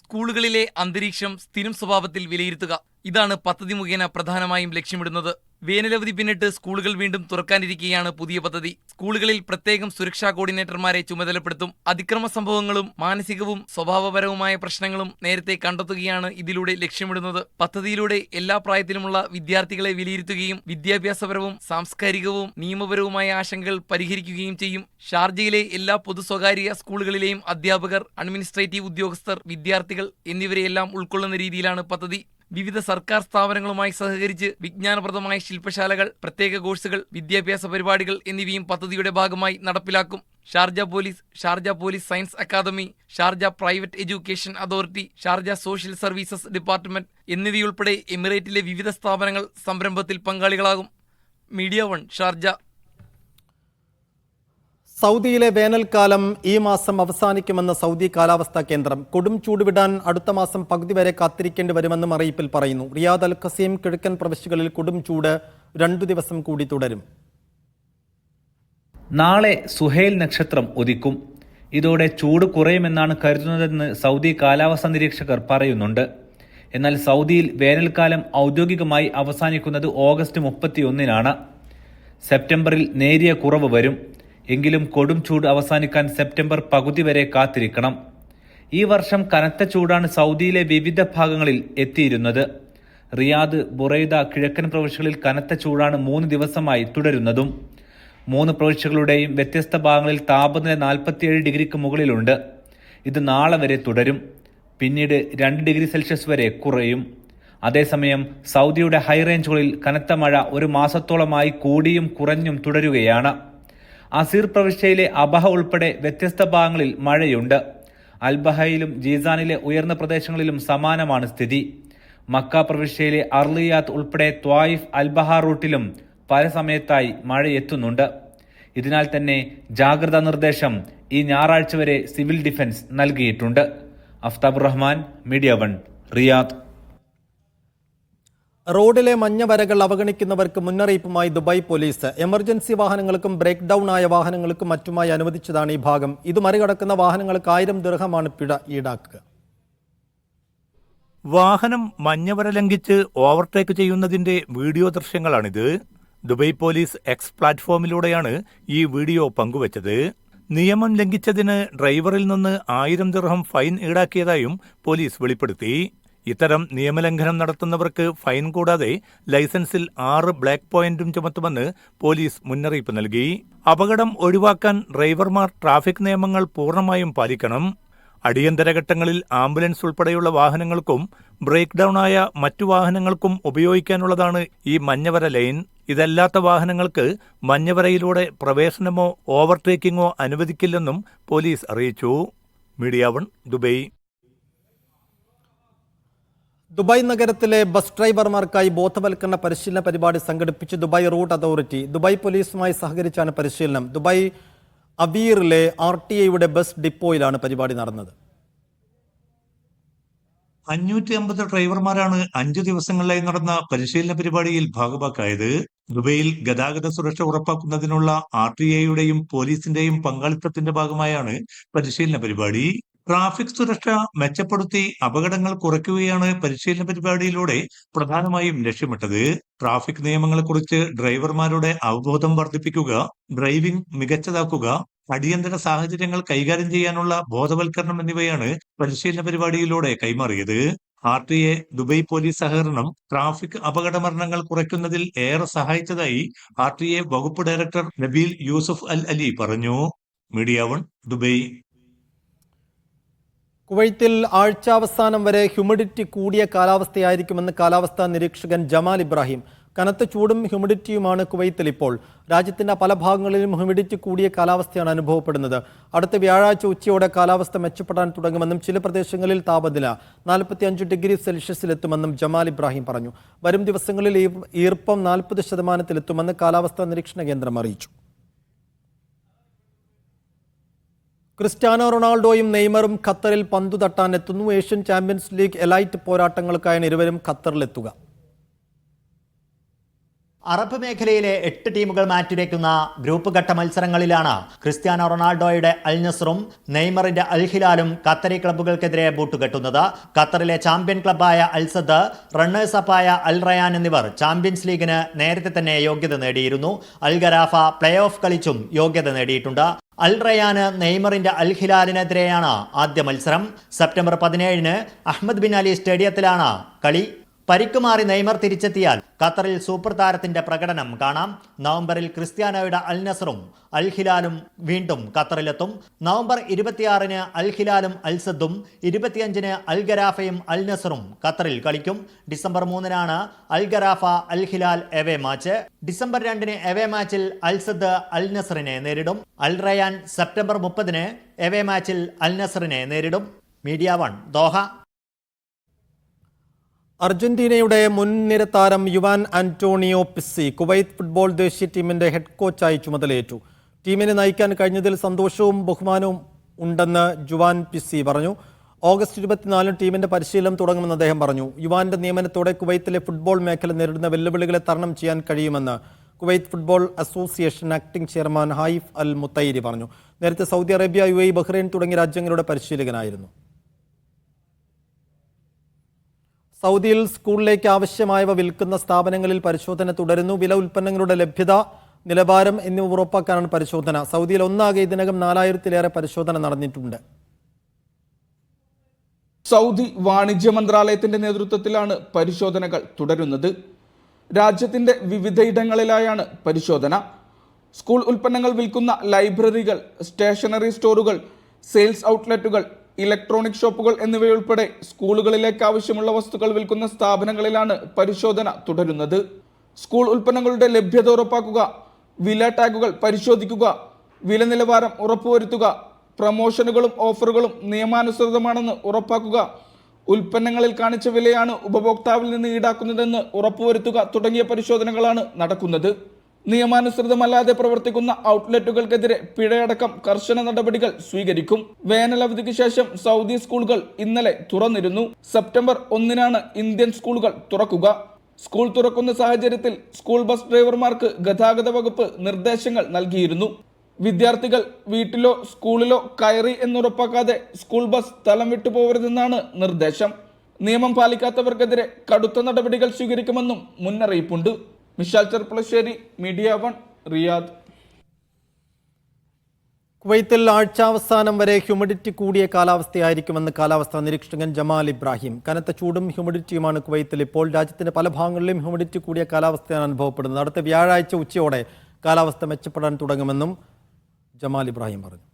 സ്കൂളുകളിലെ അന്തരീക്ഷം സ്ഥിരം സ്വഭാവത്തിൽ വിലയിരുത്തുക. ഇതാണ് പദ്ധതി മുഖേന പ്രധാനമായും ലക്ഷ്യമിടുന്നത്. വേനലവധി പിന്നിട്ട് സ്കൂളുകൾ വീണ്ടും തുറക്കാനിരിക്കുകയാണ് പുതിയ പദ്ധതി. സ്കൂളുകളിൽ പ്രത്യേകം സുരക്ഷാ കോർഡിനേറ്റർമാരെ ചുമതലപ്പെടുത്തും. അതിക്രമ സംഭവങ്ങളും മാനസികവും സ്വഭാവപരവുമായ പ്രശ്നങ്ങളും നേരത്തെ കണ്ടെത്തുകയാണ് ഇതിലൂടെ ലക്ഷ്യമിടുന്നത്. പദ്ധതിയിലൂടെ എല്ലാ പ്രായത്തിലുമുള്ള വിദ്യാർത്ഥികളെ വിലയിരുത്തുകയും വിദ്യാഭ്യാസപരവും സാംസ്കാരികവും നിയമപരവുമായ ആശങ്കകൾ പരിഹരിക്കുകയും ചെയ്യും. ഷാർജയിലെ എല്ലാ പൊതു സ്വകാര്യ സ്കൂളുകളിലെയും അധ്യാപകർ അഡ്മിനിസ്ട്രേറ്റീവ് ഉദ്യോഗസ്ഥർ വിദ്യാർത്ഥികൾ എന്നിവരെയെല്ലാം ഉൾക്കൊള്ളുന്ന രീതിയിലാണ് പദ്ധതി. വിവിധ സർക്കാർ സ്ഥാപനങ്ങളുമായി സഹകരിച്ച് വിജ്ഞാനപ്രദമായ ശില്പശാലകൾ പ്രത്യേക കോഴ്സുകൾ വിദ്യാഭ്യാസ പരിപാടികൾ എന്നിവയും പദ്ധതിയുടെ ഭാഗമായി നടപ്പിലാക്കും. Sharjah police Sharjah police science academy Sharjah private education authority Sharjah social services department എന്നിവയുൾപ്പെടെ എമിറേറ്റിലെ വിവിധ സ്ഥാപനങ്ങൾ സംരംഭത്തിൽ പങ്കാളികളാകും. മീഡിയ വൺ ഷാർജ സൗദിയിലെ വേനൽക്കാലം ഈ മാസം അവസാനിക്കുമെന്ന് സൗദി കാലാവസ്ഥാ കേന്ദ്രം. കൊടും ചൂടുവിടാൻ അടുത്ത മാസം പകുതി വരെ കാത്തിരിക്കേണ്ടി വരുമെന്നും അറിയിപ്പിൽ പറയുന്നു. റിയാദ് അൽ ഖസീം കിഴക്കൻ പ്രവിശ്യകളിൽ കൊടും ചൂട് രണ്ടു ദിവസം കൂടി തുടരും. നാളെ സുഹേൽ നക്ഷത്രം ഉദിക്കും. ഇതോടെ ചൂട് കുറയുമെന്നാണ് കരുതുന്നതെന്ന് സൗദി കാലാവസ്ഥാ നിരീക്ഷകർ പറയുന്നുണ്ട്. എന്നാൽ സൗദിയിൽ വേനൽക്കാലം ഔദ്യോഗികമായി അവസാനിക്കുന്നത് ഓഗസ്റ്റ് മുപ്പത്തിയൊന്നിനാണ്. സെപ്റ്റംബറിൽ നേരിയ കുറവ് വരും. എങ്കിലും കൊടും ചൂട് അവസാനിക്കാൻ സെപ്റ്റംബർ പകുതി വരെ കാത്തിരിക്കണം. ഈ വർഷം കനത്ത ചൂടാണ് സൗദിയിലെ വിവിധ ഭാഗങ്ങളിൽ എത്തിയിരുന്നത്. റിയാദ് ബുറൈദ കിഴക്കൻ പ്രവിശ്യകളിൽ കനത്ത ചൂടാണ് മൂന്ന് ദിവസമായി തുടരുന്നതും. മൂന്ന് പ്രവിശ്യകളുടെയും വ്യത്യസ്ത ഭാഗങ്ങളിൽ താപനില നാൽപ്പത്തിയേഴ് ഡിഗ്രിക്ക് മുകളിലുണ്ട്. ഇത് നാളെ വരെ തുടരും. പിന്നീട് രണ്ട് ഡിഗ്രി സെൽഷ്യസ് വരെ കുറയും. അതേസമയം സൗദിയുടെ ഹൈറേഞ്ചുകളിൽ കനത്ത മഴ ഒരു മാസത്തോളമായി കൂടിയും കുറഞ്ഞും തുടരുകയാണ്. അസീർ പ്രവിശ്യയിലെ അബഹ ഉൾപ്പെടെ വ്യത്യസ്ത ഭാഗങ്ങളിൽ മഴയുണ്ട്. അൽബഹയിലും ജീസാനിലെ ഉയർന്ന പ്രദേശങ്ങളിലും സമാനമാണ് സ്ഥിതി. മക്ക പ്രവിശ്യയിലെ അർലിയാത്ത് ഉൾപ്പെടെ ത്വായിഫ് അൽബഹ റൂട്ടിലും പല സമയത്തായി മഴയെത്തുന്നുണ്ട് ഇതിനാൽ തന്നെ ജാഗ്രതാ നിർദ്ദേശം ഈ ഞായറാഴ്ച വരെ സിവിൽ ഡിഫൻസ് നൽകിയിട്ടുണ്ട്. Aftab Rahman Media One Riyadh. റോഡിലെ മഞ്ഞ വരകൾ അവഗണിക്കുന്നവർക്ക് മുന്നറിയിപ്പുമായി ദുബായ് പോലീസ്. എമർജൻസി വാഹനങ്ങൾക്കും ബ്രേക്ക് ഡൗൺ ആയ വാഹനങ്ങൾക്കും മറ്റുമായി അനുവദിച്ചതാണ് ഈ ഭാഗം. ഇത് മറികടക്കുന്ന വാഹനങ്ങൾക്ക് ആയിരം ദീർഘമാണ് പിഴ ഈടാക്കുക. വാഹനം മഞ്ഞവര ലംഘിച്ച് ഓവർടേക്ക് ചെയ്യുന്നതിന്റെ വീഡിയോ ദൃശ്യങ്ങളാണിത്. ദുബൈ പോലീസ് എക്സ് പ്ലാറ്റ്ഫോമിലൂടെയാണ് ഈ വീഡിയോ പങ്കുവച്ചത്. നിയമം ലംഘിച്ചതിന് ഡ്രൈവറിൽ നിന്ന് ആയിരം ദിർഹം ഫൈൻ ഈടാക്കിയതായും പോലീസ് വെളിപ്പെടുത്തി. ഇത്തരം നിയമലംഘനം നടത്തുന്നവർക്ക് ഫൈൻ കൂടാതെ ലൈസൻസിൽ ആറ് ബ്ലാക്ക് പോയിന്റും ചുമത്തുമെന്ന് പോലീസ് മുന്നറിയിപ്പ് നൽകി. അപകടം ഒഴിവാക്കാൻ ഡ്രൈവർമാർ ട്രാഫിക് നിയമങ്ങൾ പൂർണമായും പാലിക്കണം. അടിയന്തര ഘട്ടങ്ങളിൽ ആംബുലൻസ് ഉൾപ്പെടെയുള്ള വാഹനങ്ങൾക്കും ബ്രേക്ക് ഡൌൺ ആയ മറ്റു വാഹനങ്ങൾക്കും ഉപയോഗിക്കാനുള്ളതാണ് ഈ മഞ്ഞവര ലൈൻ. ഇതല്ലാത്ത വാഹനങ്ങൾക്ക് മഞ്ഞവരയിലൂടെ പ്രവേശനമോ ഓവർടേക്കിംഗോ അനുവദിക്കില്ലെന്നും പോലീസ് അറിയിച്ചു. Media one Dubai. ദുബായ് നഗരത്തിലെ ബസ് ഡ്രൈവർമാർക്കായി ബോധവൽക്കരണ പരിശീലന പരിപാടി സംഘടിപ്പിച്ച് ദുബായ് റൂട്ട് അതോറിറ്റി ദുബായ് പോലീസുമായി സഹകരിച്ചാണ് പരിശീലനം. ദുബായ് അവീറിലെ ആർ ടി ഐയുടെ ബസ് ഡിപ്പോയിലാണ് പരിപാടി നടന്നത്. അഞ്ഞൂറ്റി അമ്പത് ഡ്രൈവർമാരാണ് അഞ്ചു ദിവസങ്ങളിലായി നടന്ന പരിശീലന പരിപാടിയിൽ ഭാഗമാക്കായത്. ദുബൈയിൽ ഗതാഗത സുരക്ഷ ഉറപ്പാക്കുന്നതിനുള്ള ആർ ടി ഐയുടെയും പോലീസിന്റെയും പങ്കാളിത്തത്തിന്റെ ഭാഗമായാണ് പരിശീലന പരിപാടി. ട്രാഫിക് സുരക്ഷ മെച്ചപ്പെടുത്തി അപകടങ്ങൾ കുറയ്ക്കുകയാണ് പരിശീലന പരിപാടിയിലൂടെ പ്രധാനമായും ലക്ഷ്യമിട്ടത്. ട്രാഫിക് നിയമങ്ങളെക്കുറിച്ച് ഡ്രൈവർമാരുടെ അവബോധം വർദ്ധിപ്പിക്കുക ഡ്രൈവിംഗ് മികച്ചതാക്കുക അടിയന്തര സാഹചര്യങ്ങൾ കൈകാര്യം ചെയ്യാനുള്ള ബോധവൽക്കരണം എന്നിവയാണ് പരിശീലന പരിപാടിയിലൂടെ കൈമാറിയത്. R T A Dubai police സഹകരണം ട്രാഫിക് അപകട മരണങ്ങൾ കുറയ്ക്കുന്നതിൽ ഏറെ സഹായിച്ചതായി ആർ ടി എ വകുപ്പ് director Nabil Yousuf Al Ali പറഞ്ഞു. മീഡിയ വൺ ദുബൈ കുവൈത്തിൽ ആഴ്ചാവസാനം വരെ ഹ്യൂമിഡിറ്റി കൂടിയ കാലാവസ്ഥയായിരിക്കുമെന്ന് കാലാവസ്ഥാ നിരീക്ഷകൻ ജമാൽ ഇബ്രാഹിം. കനത്ത ചൂടും ഹ്യൂമിഡിറ്റിയുമാണ് കുവൈത്തിൽ ഇപ്പോൾ. രാജ്യത്തിന്റെ പല ഭാഗങ്ങളിലും ഹ്യൂമിഡിറ്റി കൂടിയ കാലാവസ്ഥയാണ് അനുഭവപ്പെടുന്നത്. അടുത്ത വ്യാഴാഴ്ച ഉച്ചയോടെ കാലാവസ്ഥ മെച്ചപ്പെടാൻ തുടങ്ങുമെന്നും ചില പ്രദേശങ്ങളിൽ താപനില നാൽപ്പത്തിയഞ്ച് ഡിഗ്രി സെൽഷ്യസിലെത്തുമെന്നും ജമാൽ ഇബ്രാഹിം പറഞ്ഞു. വരും ദിവസങ്ങളിൽ ഈർപ്പം നാൽപ്പത് ശതമാനത്തിലെത്തുമെന്ന് കാലാവസ്ഥാ നിരീക്ഷണ കേന്ദ്രം അറിയിച്ചു. ക്രിസ്ത്യാനോ റൊണാൾഡോയും നെയ്മറും ഖത്തറിൽ പന്തു തട്ടാൻ എത്തുന്നു. ഏഷ്യൻ ചാമ്പ്യൻസ് ലീഗ് എലൈറ്റ് പോരാട്ടങ്ങൾക്കായാണ് ഇരുവരും ഖത്തറിലെത്തുക. അറബ് മേഖലയിലെ എട്ട് ടീമുകൾ മാറ്റുരയ്ക്കുന്ന ഗ്രൂപ്പ് ഘട്ട മത്സരങ്ങളിലാണ് ക്രിസ്ത്യാനോ റൊണാൾഡോയുടെ അൽ നസറും നെയ്മറിന്റെ അൽ ഹിലാലും ഖത്തറി ക്ലബ്ബുകൾക്കെതിരെ ബൂട്ടുകെട്ടുന്നത് ഖത്തറിലെ ചാമ്പ്യൻ ക്ലബ്ബായ അൽസദ് റണ്ണേഴ്സ് അപ്പായ അൽ റയാൻ എന്നിവർ ചാമ്പ്യൻസ് ലീഗിന് നേരത്തെ തന്നെ യോഗ്യത നേടിയിരുന്നു. അൽ ഗരാഫ പ്ലേ ഓഫ് കളിച്ചും യോഗ്യത നേടിയിട്ടുണ്ട്. അൽ റയാന് നെയ്മറിന്റെ അൽ ഹിലാലിനെതിരെയാണ് ആദ്യ മത്സരം. സെപ്റ്റംബർ പതിനേഴിന് അഹമ്മദ് ബിൻ അലി സ്റ്റേഡിയത്തിലാണ് കളി. പരിക്കുമാറി നെയ്മർ തിരിച്ചെത്തിയാൽ ഖത്തറിൽ സൂപ്പർ താരത്തിന്റെ പ്രകടനം കാണാം. നവംബറിൽ ക്രിസ്ത്യാനോയുടെ അൽ നസറും അൽ ഹിലാലും വീണ്ടും ഖത്തറിലെത്തും. നവംബർ ഇരുപത്തിയാറിന് അൽ ഹിലാലും അൽ സദ്ദും ഇരുപത്തിയഞ്ചിന് അൽ ഗരാഫയും അൽ നസറും ഖത്തറിൽ കളിക്കും. ഡിസംബർ മൂന്നിനാണ് Al Gharafa Al Hilal away match. December രണ്ടിന് എവേ മാച്ചിൽ അൽ അൽസദ് അൽ നസറിനെ നേരിടും. അൽ റയാൻ സെപ്റ്റംബർ മുപ്പതിന് എവേ മാച്ചിൽ അൽ നസറിനെ നേരിടും. Media One Doha. അർജന്റീനയുടെ മുൻനിര താരം Juan Antonio Pizzi Kuwait football ദേശീയ ടീമിന്റെ ഹെഡ് കോച്ചായി ചുമതലയേറ്റു. ടീമിനെ നയിക്കാൻ കഴിഞ്ഞതിൽ സന്തോഷവും ബഹുമാനവും ഉണ്ടെന്ന് ജുവാൻ പിസ്സി പറഞ്ഞു. ഓഗസ്റ്റ് ഇരുപത്തിനാലിന് ടീമിന്റെ പരിശീലനം തുടങ്ങുമെന്ന് അദ്ദേഹം പറഞ്ഞു. യുവാന്റെ നിയമനത്തോടെ കുവൈത്തിലെ ഫുട്ബോൾ മേഖല നേരിടുന്ന വെല്ലുവിളികളെ തരണം ചെയ്യാൻ കഴിയുമെന്ന് Kuwait football association acting chairman Hayef Al Mutairi പറഞ്ഞു. നേരത്തെ സൗദി അറേബ്യ യു ബഹ്റൈൻ തുടങ്ങിയ രാജ്യങ്ങളുടെ പരിശീലകനായിരുന്നു. സൗദിയിൽ സ്കൂളിലേക്ക് ആവശ്യമായവ വിൽക്കുന്ന സ്ഥാപനങ്ങളിൽ പരിശോധന തുടരുന്നു. വില ഉൽപ്പന്നങ്ങളുടെ ലഭ്യത നിലവാരം എന്നിവ ഉറപ്പാക്കാനാണ് പരിശോധന. സൗദിയിൽ ഒന്നാകെ ഇതിനകം നാലായിരത്തിലേറെ പരിശോധന നടന്നിട്ടുണ്ട്. സൗദി വാണിജ്യ മന്ത്രാലയത്തിന്റെ നേതൃത്വത്തിലാണ് പരിശോധനകൾ തുടരുന്നത്. രാജ്യത്തിന്റെ വിവിധയിടങ്ങളിലായാണ് പരിശോധന. സ്കൂൾ ഉൽപ്പന്നങ്ങൾ വിൽക്കുന്ന ലൈബ്രറികൾ സ്റ്റേഷനറി സ്റ്റോറുകൾ സെയിൽസ് ഔട്ട്ലെറ്റുകൾ ഇലക്ട്രോണിക് ഷോപ്പുകൾ എന്നിവയുൾപ്പെടെ സ്കൂളുകളിലേക്ക് ആവശ്യമുള്ള വസ്തുക്കൾ വിൽക്കുന്ന സ്ഥാപനങ്ങളിലാണ് പരിശോധന തുടരുന്നത്. സ്കൂൾ ഉൽപ്പന്നങ്ങളുടെ ലഭ്യത ഉറപ്പാക്കുക വില ടാഗുകൾ പരിശോധിക്കുക വില നിലവാരം ഉറപ്പുവരുത്തുക പ്രമോഷനുകളും ഓഫറുകളും നിയമാനുസൃതമാണെന്ന് ഉറപ്പാക്കുക ഉൽപ്പന്നങ്ങളിൽ കാണിച്ച വിലയാണ് ഉപഭോക്താവിൽ നിന്ന് ഈടാക്കുന്നതെന്ന് ഉറപ്പുവരുത്തുക തുടങ്ങിയ പരിശോധനകളാണ് നടക്കുന്നത്. നിയമാനുസൃതമല്ലാതെ പ്രവർത്തിക്കുന്ന ഔട്ട്ലെറ്റുകൾക്കെതിരെ പിഴയടക്കം കർശന നടപടികൾ സ്വീകരിക്കും. വേനലവധിക്ക് ശേഷം സൗദി സ്കൂളുകൾ ഇന്നലെ തുറന്നിരുന്നു. സെപ്റ്റംബർ ഒന്നിനാണ് ഇന്ത്യൻ സ്കൂളുകൾ തുറക്കുക. സ്കൂൾ തുറക്കുന്ന സാഹചര്യത്തിൽ സ്കൂൾ ബസ് ഡ്രൈവർമാർക്ക് ഗതാഗത വകുപ്പ് നിർദ്ദേശങ്ങൾ നൽകിയിരുന്നു. വിദ്യാർത്ഥികൾ വീട്ടിലോ സ്കൂളിലോ കയറി എന്നുറപ്പാക്കാതെ സ്കൂൾ ബസ് സ്ഥലം വിട്ടു പോകരുതെന്നാണ് നിർദ്ദേശം. നിയമം പാലിക്കാത്തവർക്കെതിരെ കടുത്ത നടപടികൾ സ്വീകരിക്കുമെന്നും മുന്നറിയിപ്പുണ്ട്. Mishal Cherpulassery Media One Riyadh. കുവൈത്തിൽ ആഴ്ചാവസാനം വരെ ഹ്യൂമിഡിറ്റി കൂടിയ കാലാവസ്ഥയായിരിക്കുമെന്ന് കാലാവസ്ഥാ നിരീക്ഷകൻ ജമാൽ ഇബ്രാഹിം. കനത്ത ചൂടും ഹ്യൂമിഡിറ്റിയുമാണ് കുവൈത്തിൽ ഇപ്പോൾ. രാജ്യത്തിന്റെ പല ഭാഗങ്ങളിലും ഹ്യൂമിഡിറ്റി കൂടിയ കാലാവസ്ഥയാണ് അനുഭവപ്പെടുന്നത്. അടുത്ത വ്യാഴാഴ്ച ഉച്ചയോടെ കാലാവസ്ഥ മെച്ചപ്പെടാൻ തുടങ്ങുമെന്നും ജമാൽ ഇബ്രാഹിം പറഞ്ഞു.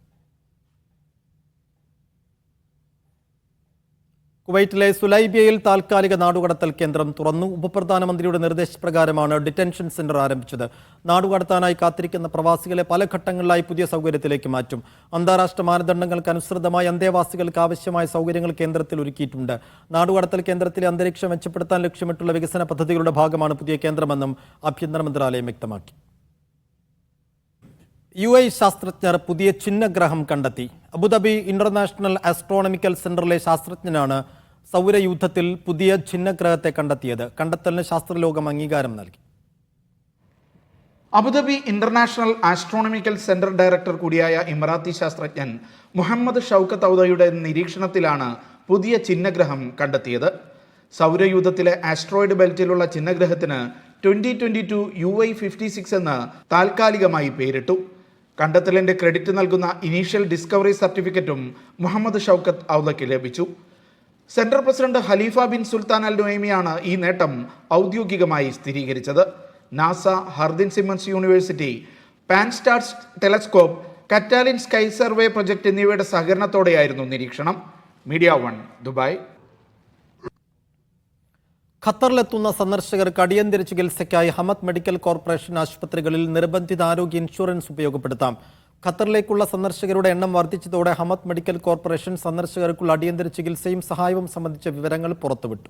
കുവൈറ്റിലെ സുലൈബിയയിൽ താൽക്കാലിക നാടുകടത്തൽ കേന്ദ്രം തുറന്നു. ഉപപ്രധാനമന്ത്രിയുടെ നിർദ്ദേശപ്രകാരമാണ് ഡിറ്റൻഷൻ സെന്റർ ആരംഭിച്ചത്. നാടുകടത്താനായി കാത്തിരിക്കുന്ന പ്രവാസികളെ പല ഘട്ടങ്ങളിലായി പുതിയ സൗകര്യത്തിലേക്ക് മാറ്റും. അന്താരാഷ്ട്ര മാനദണ്ഡങ്ങൾക്ക് അനുസൃതമായി അന്തേവാസികൾക്ക് ആവശ്യമായ സൗകര്യങ്ങൾ കേന്ദ്രത്തിൽ ഒരുക്കിയിട്ടുണ്ട്. നാടുകടത്തൽ കേന്ദ്രത്തിലെ അന്തരീക്ഷം മെച്ചപ്പെടുത്താൻ ലക്ഷ്യമിട്ടുള്ള വികസന പദ്ധതികളുടെ ഭാഗമാണ് പുതിയ കേന്ദ്രമെന്നും ആഭ്യന്തര മന്ത്രാലയം വ്യക്തമാക്കി. യു ഐ ശാസ്ത്രജ്ഞർ പുതിയ ചിഹ്നഗ്രഹം കണ്ടെത്തി. അബുദാബി ഇന്റർനാഷണൽ ആസ്ട്രോണമിക്കൽ സെന്ററിലെ ശാസ്ത്രജ്ഞനാണ് സൗരയൂഥത്തിൽ പുതിയ ഛിന്നഗ്രഹത്തെ കണ്ടെത്തിയത് കണ്ടെത്തലിന് ശാസ്ത്രലോകം അംഗീകാരം നൽകി. Abu Dhabi international astronomical centre director കൂടിയായ ഇമറാത്തി ശാസ്ത്രജ്ഞൻ മുഹമ്മദ് ഷൗക്കത്ത് ഔദയുടെ നിരീക്ഷണത്തിലാണ് പുതിയ ചിഹ്നഗ്രഹം കണ്ടെത്തിയത്. സൗരയൂഥത്തിലെ ആസ്ട്രോയിഡ് ബെൽറ്റിലുള്ള ചിഹ്നഗ്രഹത്തിന് twenty twenty two U I fifty six എന്ന് താൽക്കാലികമായി പേരിട്ടു. കണ്ടെത്തലിന്റെ ക്രെഡിറ്റ് നൽകുന്ന ഇനീഷ്യൽ ഡിസ്കവറി സർട്ടിഫിക്കറ്റും മുഹമ്മദ് ഷൌക്കത്ത് ഔദയ്ക്ക് ലഭിച്ചു. Central president Khalifa bin Sultan Al നുഐമിയാണ് ഈ നേട്ടം ഔദ്യോഗികമായി സ്ഥിരീകരിച്ചത്. NASA Hardin Simmons university Pan STARRS telescope Catalina sky survey project എന്നിവയുടെ സഹകരണത്തോടെയായിരുന്നു നിരീക്ഷണം. Media one Dubai. ഖത്തറിലെത്തുന്ന സന്ദർശകർക്ക് അടിയന്തര ചികിത്സയ്ക്കായി ഹമദ് മെഡിക്കൽ കോർപ്പറേഷൻ ആശുപത്രികളിൽ നിർബന്ധിത ആരോഗ്യ ഇൻഷുറൻസ് ഉപയോഗപ്പെടുത്താം. ഖത്തറിലേക്കുള്ള സന്ദർശകരുടെ എണ്ണം വർദ്ധിച്ചതോടെ ഹമദ് മെഡിക്കൽ കോർപ്പറേഷൻ സന്ദർശകർക്കുള്ള അടിയന്തര ചികിത്സയും സഹായവും സംബന്ധിച്ച വിവരങ്ങൾ പുറത്തുവിട്ടു.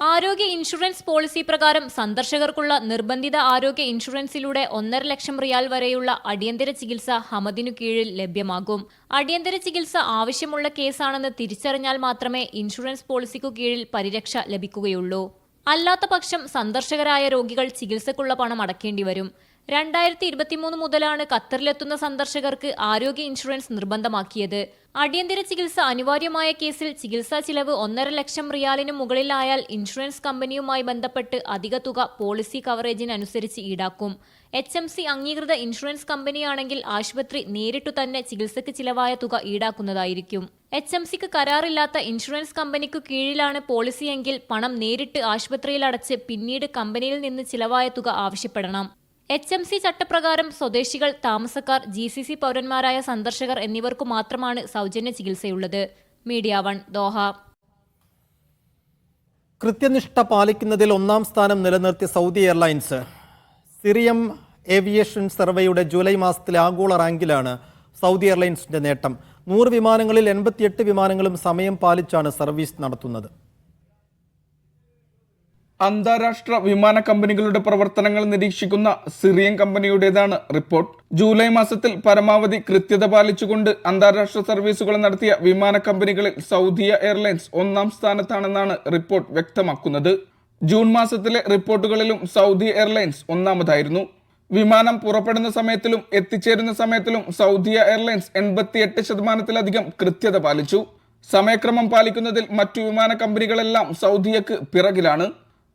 ആരോഗ്യ ഇൻഷുറൻസ് പോളിസി പ്രകാരം സന്ദർശകർക്കുള്ള നിർബന്ധിത ആരോഗ്യ ഇൻഷുറൻസിലൂടെ ഒന്നര ലക്ഷം റിയാൽ വരെയുള്ള അടിയന്തര ചികിത്സ ഹമദിനു കീഴിൽ ലഭ്യമാകും. അടിയന്തര ചികിത്സ ആവശ്യമുള്ള കേസാണെന്ന് തിരിച്ചറിഞ്ഞാൽ മാത്രമേ ഇൻഷുറൻസ് പോളിസിക്കു കീഴിൽ പരിരക്ഷ ലഭിക്കുകയുള്ളൂ. അല്ലാത്ത പക്ഷം സന്ദർശകരായ രോഗികൾ ചികിത്സക്കുള്ള പണം അടക്കേണ്ടി വരും. രണ്ടായിരത്തി ഇരുപത്തിമൂന്ന് മുതലാണ് ഖത്തറിലെത്തുന്ന സന്ദർശകർക്ക് ആരോഗ്യ ഇൻഷുറൻസ് നിർബന്ധമാക്കിയത്. അടിയന്തര ചികിത്സ അനിവാര്യമായ കേസിൽ ചികിത്സാ ചിലവ് ഒന്നര ലക്ഷം റിയാലിന് മുകളിലായാൽ ഇൻഷുറൻസ് കമ്പനിയുമായി ബന്ധപ്പെട്ട് അധിക തുക പോളിസി കവറേജിനനുസരിച്ച് ഈടാക്കും. എച്ച് എം സി അംഗീകൃത ഇൻഷുറൻസ് കമ്പനിയാണെങ്കിൽ ആശുപത്രി നേരിട്ടു തന്നെ ചികിത്സയ്ക്ക് ചിലവായ തുക ഈടാക്കുന്നതായിരിക്കും. എച്ച് എം സിക്ക് കരാറില്ലാത്ത ഇൻഷുറൻസ് കമ്പനിക്കു കീഴിലാണ് പോളിസിയെങ്കിൽ പണം നേരിട്ട് ആശുപത്രിയിൽ അടച്ച് പിന്നീട് കമ്പനിയിൽ നിന്ന് ചിലവായ തുക ആവശ്യപ്പെടണം. എച്ച് എം സി ചട്ടപ്രകാരം സ്വദേശികൾ താമസക്കാർ ജി സി സി പൗരന്മാരായ സന്ദർശകർ എന്നിവർക്കു മാത്രമാണ് സൗജന്യ ചികിത്സയുള്ളത്. Media one Doha. കൃത്യനിഷ്ഠ പാലിക്കുന്നതിൽ ഒന്നാം സ്ഥാനം നിലനിർത്തിയ Saudi airlines. Cirium aviation survey July മാസത്തിലെ ആഗോള റാങ്കിലാണ് സൗദി എയർലൈൻസിന്റെ നേട്ടം. നൂറ് വിമാനങ്ങളിൽ എൺപത്തിയെട്ട് വിമാനങ്ങളും സമയം പാലിച്ചാണ് സർവീസ് നടത്തുന്നത്. അന്താരാഷ്ട്ര വിമാന കമ്പനികളുടെ പ്രവർത്തനങ്ങൾ നിരീക്ഷിക്കുന്ന സിറിയൻ കമ്പനിയുടേതാണ് റിപ്പോർട്ട്. ജൂലൈ മാസത്തിൽ പരമാവധി കൃത്യത പാലിച്ചുകൊണ്ട് അന്താരാഷ്ട്ര സർവീസുകൾ നടത്തിയ വിമാന കമ്പനികളിൽ സൗദിയ എയർലൈൻസ് ഒന്നാം സ്ഥാനത്താണെന്നാണ് റിപ്പോർട്ട് വ്യക്തമാക്കുന്നത്. ജൂൺ മാസത്തിലെ റിപ്പോർട്ടുകളിലും സൗദി എയർലൈൻസ് ഒന്നാമതായിരുന്നു. വിമാനം പുറപ്പെടുന്ന സമയത്തിലും എത്തിച്ചേരുന്ന സമയത്തിലും സൗദിയ എയർലൈൻസ് എൺപത്തിയെട്ട് ശതമാനത്തിലധികം കൃത്യത പാലിച്ചു. സമയക്രമം പാലിക്കുന്നതിൽ മറ്റു വിമാന കമ്പനികളെല്ലാം സൗദിയക്ക് പിറകിലാണ്.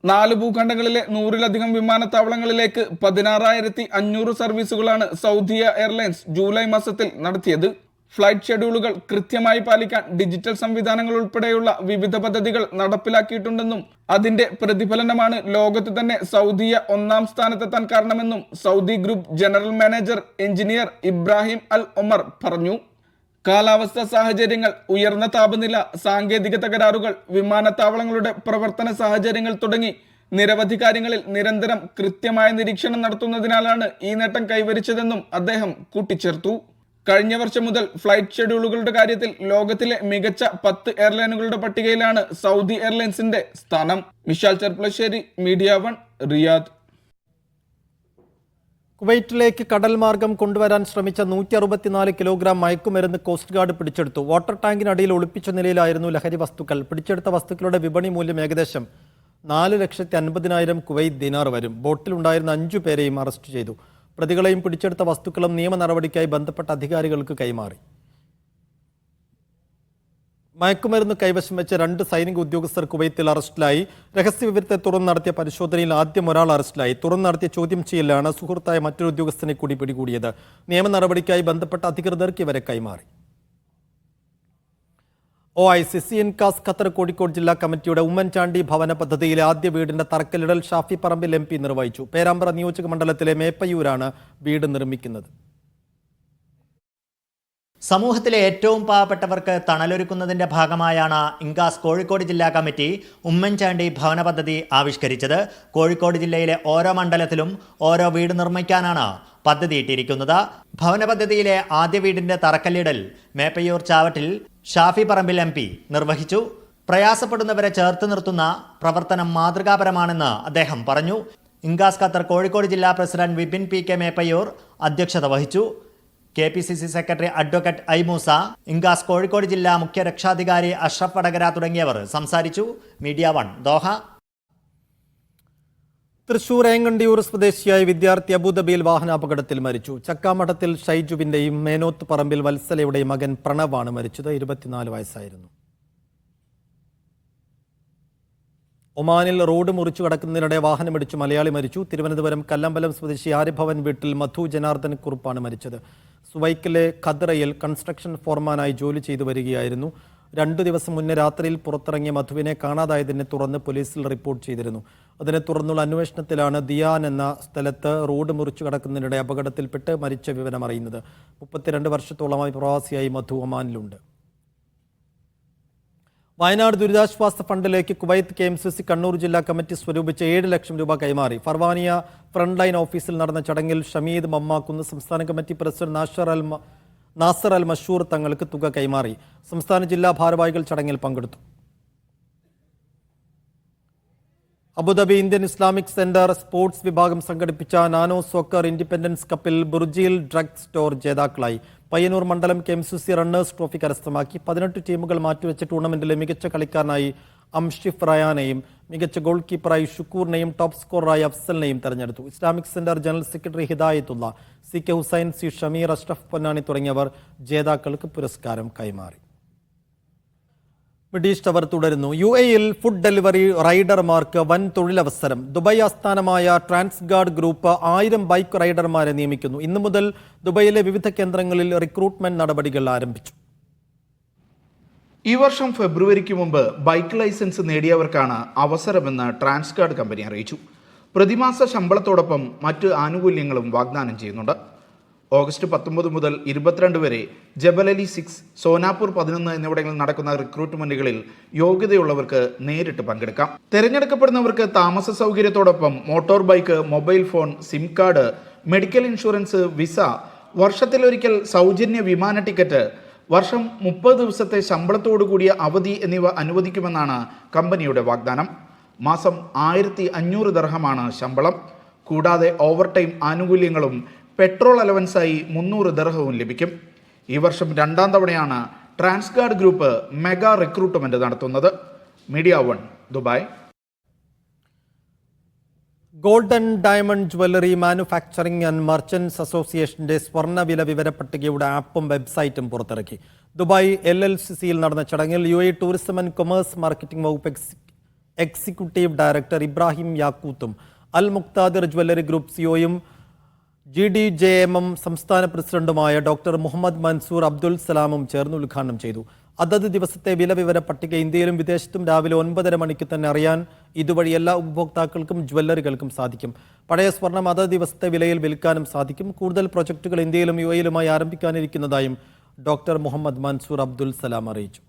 നാല് ഭൂഖണ്ഡങ്ങളിലെ നൂറിലധികം വിമാനത്താവളങ്ങളിലേക്ക് പതിനാറായിരത്തി അഞ്ഞൂറ് സർവീസുകളാണ് സൗദിയ എയർലൈൻസ് ജൂലൈ മാസത്തിൽ നടത്തിയത്. ഫ്ലൈറ്റ് ഷെഡ്യൂളുകൾ കൃത്യമായി പാലിക്കാൻ ഡിജിറ്റൽ സംവിധാനങ്ങൾ ഉൾപ്പെടെയുള്ള വിവിധ പദ്ധതികൾ നടപ്പിലാക്കിയിട്ടുണ്ടെന്നും അതിന്റെ പ്രതിഫലനമാണ് ലോകത്ത് തന്നെ സൗദിയ ഒന്നാം സ്ഥാനത്തെത്താൻ കാരണമെന്നും Saudi group general manager engineer Ibrahim Al Omar പറഞ്ഞു. കാലാവസ്ഥ സാഹചര്യങ്ങൾ ഉയർന്ന താപനില സാങ്കേതിക തകരാറുകൾ വിമാനത്താവളങ്ങളുടെ പ്രവർത്തന സാഹചര്യങ്ങൾ തുടങ്ങി നിരവധി കാര്യങ്ങളിൽ നിരന്തരം കൃത്യമായ നിരീക്ഷണം നടത്തുന്നതിനാലാണ് ഈ നേട്ടം കൈവരിച്ചതെന്നും അദ്ദേഹം കൂട്ടിച്ചേർത്തു. കഴിഞ്ഞ വർഷം മുതൽ ഫ്ലൈറ്റ് ഷെഡ്യൂളുകളുടെ കാര്യത്തിൽ ലോകത്തിലെ മികച്ച പത്ത് എയർലൈനുകളുടെ പട്ടികയിലാണ് സൗദി എയർലൈൻസിന്റെ സ്ഥാനം. Vishal Cherpulassery Media One Riyadh. കുവൈറ്റിലേക്ക് കടൽ മാർഗം കൊണ്ടുവരാൻ ശ്രമിച്ച നൂറ്റി അറുപത്തിനാല് കിലോഗ്രാം മയക്കുമരുന്ന് കോസ്റ്റ് ഗാർഡ് പിടിച്ചെടുത്തു. വാട്ടർ ടാങ്കിനടിയിൽ ഒളിപ്പിച്ച നിലയിലായിരുന്നു ലഹരി വസ്തുക്കൾ. പിടിച്ചെടുത്ത വസ്തുക്കളുടെ വിപണി മൂല്യം ഏകദേശം നാല് ലക്ഷത്തി അൻപതിനായിരം കുവൈറ്റ് ദിനാർ വരും. ബോട്ടിലുണ്ടായിരുന്ന അഞ്ചു പേരെയും അറസ്റ്റ് ചെയ്തു. പ്രതികളെയും പിടിച്ചെടുത്ത വസ്തുക്കളും നിയമ നടപടിക്കായി ബന്ധപ്പെട്ട അധികാരികൾക്ക് കൈമാറി. മയക്കുമരുന്ന് കൈവശം വെച്ച രണ്ട് സൈനിക ഉദ്യോഗസ്ഥർ കുവൈത്തിൽ അറസ്റ്റിലായി. രഹസ്യവിവരത്തെ തുടർന്ന് നടത്തിയ പരിശോധനയിൽ ആദ്യം ഒരാൾ അറസ്റ്റിലായി. തുടർന്ന് നടത്തിയ ചോദ്യം ചെയ്യലാണ് സുഹൃത്തായ മറ്റൊരു ഉദ്യോഗസ്ഥനെ കൂടി പിടികൂടിയത്. നിയമ നടപടിക്കായി ബന്ധപ്പെട്ട അധികൃതർക്ക് ഇവരെ കൈമാറി. O I C C Incas Qatar Kozhikode ജില്ലാ കമ്മിറ്റിയുടെ ഉമ്മൻചാണ്ടി ഭവന പദ്ധതിയിലെ ആദ്യ വീടിന്റെ തറക്കല്ലിടൽ ഷാഫി പറമ്പിൽ എം പി നിർവഹിച്ചു. പേരാമ്പ്ര നിയോജക മണ്ഡലത്തിലെ മേപ്പയ്യൂരാണ് വീട് നിർമ്മിക്കുന്നത്. സമൂഹത്തിലെ ഏറ്റവും പാവപ്പെട്ടവർക്ക് തണലൊരുക്കുന്നതിന്റെ ഭാഗമായാണ് ഇൻകാസ് കോഴിക്കോട് ജില്ലാ കമ്മിറ്റി ഉമ്മൻചാണ്ടി ഭവന പദ്ധതി ആവിഷ്കരിച്ചത്. കോഴിക്കോട് ജില്ലയിലെ ഓരോ മണ്ഡലത്തിലും ഓരോ വീട് നിർമ്മിക്കാനാണ് പദ്ധതി ഇട്ടിരിക്കുന്നത്. ഭവന പദ്ധതിയിലെ ആദ്യ വീടിന്റെ തറക്കല്ലിടൽ മേപ്പയ്യൂർ ചാവട്ടിൽ ഷാഫി പറമ്പിൽ എം നിർവഹിച്ചു. പ്രയാസപ്പെടുന്നവരെ ചേർത്ത് നിർത്തുന്ന പ്രവർത്തനം മാതൃകാപരമാണെന്ന് അദ്ദേഹം പറഞ്ഞു. ഇൻകാസ് ഖത്തർ കോഴിക്കോട് ജില്ലാ president Vipin P K Meppayur അധ്യക്ഷത വഹിച്ചു. K P C C secretary advocate I Moosa INCAS Kozhikode ജില്ലാ മുഖ്യ രക്ഷാധികാരി അഷ്റഫ് വടകര തുടങ്ങിയവർ സംസാരിച്ചു. Media One Doha. Thrissur Engandiyoor സ്വദേശിയായ വിദ്യാർത്ഥി അബുദാബിയിൽ വാഹനാപകടത്തിൽ മരിച്ചു. ചക്കാമഠത്തിൽ ഷൈജുവിന്റെയും മേനോത്ത് പറമ്പിൽ വത്സലയുടെയും മകൻ പ്രണവാണ് മരിച്ചത്. ഇരുപത്തിനാല് വയസ്സായിരുന്നു. ഒമാനിൽ റോഡ് മുറിച്ചു കടക്കുന്നതിനിടെ വാഹനമിടിച്ചു മലയാളി മരിച്ചു. തിരുവനന്തപുരം കല്ലമ്പലം സ്വദേശി ആര്യഭവൻ വീട്ടിൽ മധു ജനാർദ്ദൻ കുറുപ്പാണ് മരിച്ചത്. സുവൈക്കിലെ ഖദ്രയിൽ കൺസ്ട്രക്ഷൻ ഫോർമാനായി ജോലി ചെയ്തു വരികയായിരുന്നു. രണ്ടു ദിവസം മുന്നേ രാത്രിയിൽ പുറത്തിറങ്ങിയ മധുവിനെ കാണാതായതിനെ തുടർന്ന് പോലീസിൽ റിപ്പോർട്ട് ചെയ്തിരുന്നു. അതിനെ തുടർന്നുള്ള അന്വേഷണത്തിലാണ് ദിയാൻ എന്ന സ്ഥലത്ത് റോഡ് മുറിച്ചു കടക്കുന്നതിനിടെ അപകടത്തിൽപ്പെട്ട് മരിച്ച വിവരം അറിയുന്നത് മുപ്പത്തിരണ്ട് വർഷത്തോളമായി പ്രവാസിയായി മധു ഒമാനിലുണ്ട്. വയനാട് ദുരിതാശ്വാസ ഫണ്ടിലേക്ക് Kuwait K M C C Kannur ജില്ലാ കമ്മിറ്റി സ്വരൂപിച്ച് ഏഴ് ലക്ഷം രൂപ കൈമാറി. ഫർവാനിയ ഫ്രണ്ട് ലൈൻ ഓഫീസിൽ നടന്ന ചടങ്ങിൽ ഷമീദ് മമ്മാക്കുന്ന് സംസ്ഥാന കമ്മിറ്റി പ്രസിഡന്റ് നാഷർ അൽ നാസർ അൽ മഷൂർ തങ്ങൾക്ക് തുക കൈമാറി. സംസ്ഥാന ജില്ലാ ഭാരവാഹികൾ ചടങ്ങിൽ പങ്കെടുത്തു. Abu Dhabi Indian Islamic centre sports വിഭാഗം സംഘടിപ്പിച്ച നാനോ സോക്കർ ഇൻഡിപെൻഡൻസ് കപ്പിൽ ബുർജിയിൽ ഡ്രഗ് സ്റ്റോർ ജേതാക്കളായി. പയ്യന്നൂർ മണ്ഡലം K M C C runners trophy കരസ്ഥമാക്കി. പതിനെട്ട് ടീമുകൾ മാറ്റിവെച്ച ടൂർണമെന്റിലെ മികച്ച കളിക്കാരനായി അംഷിഫ് റയാനെയും മികച്ച ഗോൾ കീപ്പറായി ഷുക്കൂറിനെയും ടോപ്പ് സ്കോററായി അഫ്സലിനെയും തെരഞ്ഞെടുത്തു. Islamic centre general secretary Hidayathulla C K Hussain C Shameer Ashraf Ponnani തുടങ്ങിയവർ ജേതാക്കൾക്ക് പുരസ്കാരം കൈമാറി. മിഡ് ടവർ തുടരുന്നു. യു എയിൽ ഫുഡ് ഡെലിവറി റൈഡർമാർക്ക് വൻ തൊഴിലവസരം. ദുബായ് ആസ്ഥാനമായ ട്രാൻസ്ഗാർഡ് ഗ്രൂപ്പ് ആയിരം ബൈക്ക് റൈഡർമാരെ നിയമിക്കുന്നു. ഇന്നു മുതൽ ദുബായിലെ വിവിധ കേന്ദ്രങ്ങളിൽ റിക്രൂട്ട്മെന്റ് നടപടികൾ ആരംഭിച്ചു. ഈ വർഷം ഫെബ്രുവരിക്ക് മുമ്പ് ബൈക്ക് ലൈസൻസ് നേടിയവർക്കാണ് അവസരമെന്ന് ട്രാൻസ്ഗാർഡ് കമ്പനി അറിയിച്ചു. പ്രതിമാസ ശമ്പളത്തോടൊപ്പം മറ്റ് ആനുകൂല്യങ്ങളും വാഗ്ദാനം ചെയ്യുന്നുണ്ട്. ഓഗസ്റ്റ് പത്തൊമ്പത് മുതൽ ഇരുപത്തിരണ്ട് വരെ ജബലലി സിക്സ് സോനാപൂർ പതിനൊന്ന് എന്നിവിടങ്ങളിൽ നടക്കുന്ന റിക്രൂട്ട്മെന്റുകളിൽ യോഗ്യതയുള്ളവർക്ക് നേരിട്ട് പങ്കെടുക്കാം. തെരഞ്ഞെടുക്കപ്പെടുന്നവർക്ക് താമസ സൗകര്യത്തോടൊപ്പം motor bike mobile phone SIM card medical insurance visa വർഷത്തിലൊരിക്കൽ സൗജന്യ വിമാന ടിക്കറ്റ് വർഷം മുപ്പത് ദിവസത്തെ ശമ്പളത്തോടു കൂടിയ അവധി എന്നിവ അനുവദിക്കുമെന്നാണ് കമ്പനിയുടെ വാഗ്ദാനം. മാസം ആയിരത്തി അഞ്ഞൂറ് ദർഹമാണ് ശമ്പളം. കൂടാതെ ഓവർടൈം ആനുകൂല്യങ്ങളും പെട്രോൾ അലവൻസായി മുന്നൂറ് ദർഹവും ലഭിക്കും. ഈ വർഷം രണ്ടാം തവണയാണ് ട്രാൻസ്ഗാർഡ് ഗ്രൂപ്പ് മെഗാ റിക്രൂട്ട്മെന്റ് നടത്തുന്നത്. Media One Dubai. Golden diamond jewellery manufacturing and merchants അസോസിയേഷന്റെ സ്വർണവില വിവര പട്ടികയുടെ ആപ്പും വെബ്സൈറ്റും പുറത്തിറക്കി. ദുബായ് എൽ എൽ സി സിയിൽ നടന്ന ചടങ്ങിൽ U A tourism and commerce marketing വകുപ്പ് എക്സിക്യൂട്ടീവ് ഡയറക്ടർ ഇബ്രാഹിം യാക്കൂത്തും അൽ Muqtadir jewellery group സിഒയും G D J M M സംസ്ഥാന പ്രസിഡന്റുമായ ഡോക്ടർ മുഹമ്മദ് മൻസൂർ അബ്ദുൽ സലാമും ചേർന്ന് ഉദ്ഘാടനം ചെയ്തു. അതത് ദിവസത്തെ വില വിവര പട്ടിക ഇന്ത്യയിലും വിദേശത്തും രാവിലെ ഒൻപതര മണിക്ക് തന്നെ അറിയാൻ ഇതുവഴി എല്ലാ ഉപഭോക്താക്കൾക്കും ജ്വല്ലറികൾക്കും സാധിക്കും. പഴയ സ്വർണം അതത് ദിവസത്തെ വിലയിൽ വിൽക്കാനും സാധിക്കും. കൂടുതൽ പ്രൊജക്ടുകൾ ഇന്ത്യയിലും യു എയിലുമായി ആരംഭിക്കാനിരിക്കുന്നതായും ഡോക്ടർ മുഹമ്മദ് മൻസൂർ അബ്ദുൽ സലാം അറിയിച്ചു.